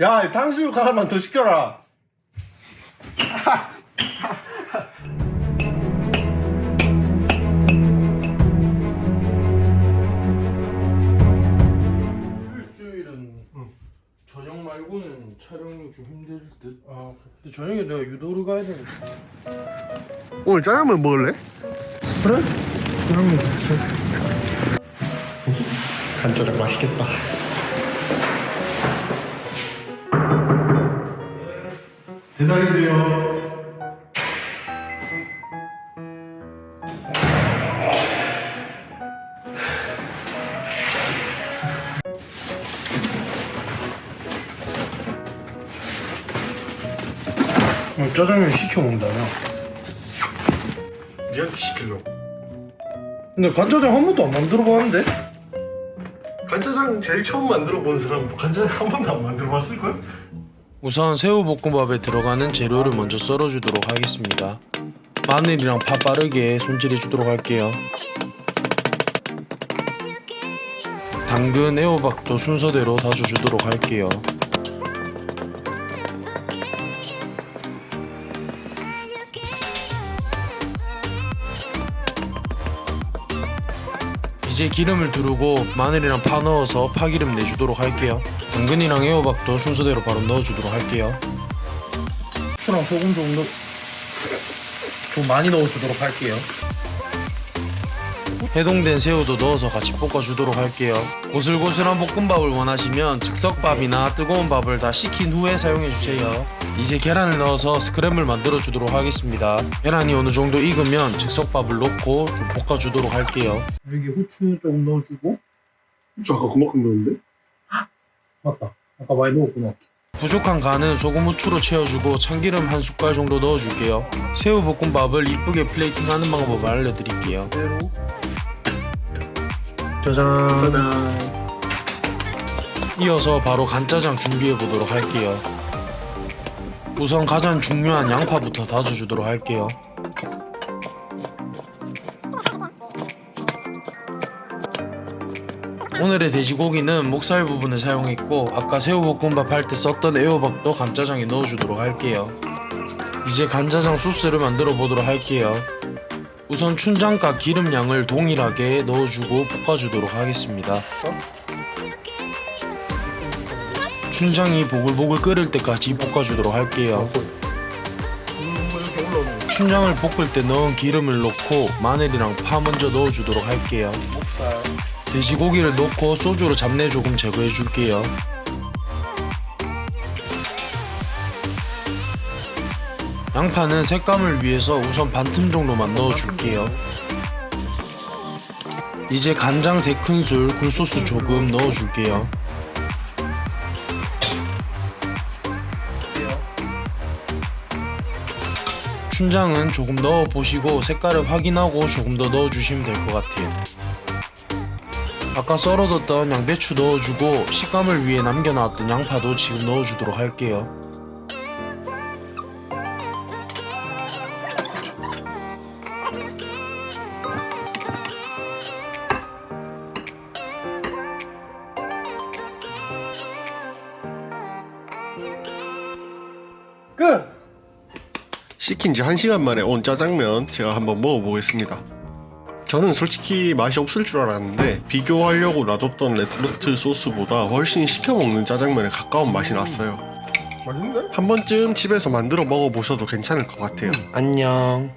야, 탕수육 하나만 더 시켜라. 수요일은 저녁 말고는 촬영이 좀 힘들 듯. 아, 근데 저녁에 내가 유도를 가야 되니까. 오늘 짜장면 먹을래? 그래? 그러면 간짜장 맛있겠다. 배달인데요. 어, 짜장면 시켜 먹는다며. 니한테 시키려고. 근데 간짜장 한 번도 안 만들어 봤는데? 간짜장 제일 처음 만들어 본 사람 간짜장 한 번도 안 만들어 봤을걸? 우선 새우 볶음밥에 들어가는 재료를 먼저 썰어주도록 하겠습니다. 마늘이랑 파 빠르게 손질해 주도록 할게요. 당근, 애호박도 순서대로 다져주도록 할게요. 이제 기름을 두르고 마늘이랑 파 넣어서 파기름 내주도록 할게요. 당근이랑 애호박도 순서대로 바로 넣어주도록 할게요. 후추랑 소금 조금 넣... 좀 많이 넣어주도록 할게요. 해동된 새우도 넣어서 같이 볶아주도록 할게요. 고슬고슬한 볶음밥을 원하시면 즉석밥이나 뜨거운 밥을 다 식힌 후에 사용해주세요. 이제 계란을 넣어서 스크램블 만들어 주도록 하겠습니다. 계란이 어느 정도 익으면 즉석밥을 넣고 좀 볶아주도록 할게요. 여기 후추 조금 넣어주고 저 아까 그만큼 넣었는데? 맞다. 아까 많이 넣었구나. 부족한 간은 소금 후추로 채워주고 참기름 한 숟갈 정도 넣어줄게요. 새우 볶음밥을 이쁘게 플레이팅하는 방법을 알려드릴게요. 짜잔. 짜잔. 이어서 바로 간짜장 준비해 보도록 할게요. 우선 가장 중요한 양파부터 다져주도록 할게요. 오늘의 돼지고기는 목살 부분을 사용했고 아까 새우볶음밥 할 때 썼던 애호박도 간짜장에 넣어주도록 할게요. 이제 간짜장 소스를 만들어 보도록 할게요. 우선 춘장과 기름 양을 동일하게 넣어주고 볶아주도록 하겠습니다. 춘장이 보글보글 끓을 때까지 볶아주도록 할게요. 춘장을 볶을 때 넣은 기름을 넣고 마늘이랑 파 먼저 넣어주도록 할게요. 돼지고기를 넣고 소주로 잡내 조금 제거해 줄게요. 양파는 색감을 위해서 우선 반틈 정도만 넣어줄게요. 이제 간장 3큰술, 굴소스 조금 넣어줄게요. 춘장은 조금 넣어보시고 색깔을 확인하고 조금 더 넣어주시면 될 것 같아요. 아까 썰어뒀던 양배추 넣어주고 식감을 위해 남겨놨던 양파도 지금 넣어주도록 할게요. 끝! 시킨 지 1시간 만에 온 짜장면 제가 한번 먹어보겠습니다. 저는 솔직히 맛이 없을 줄 알았는데 비교하려고 놔뒀던 레토르트 소스보다 훨씬 시켜 먹는 짜장면에 가까운 맛이 났어요. 맛있는데? 한 번쯤 집에서 만들어 먹어보셔도 괜찮을 것 같아요. 안녕.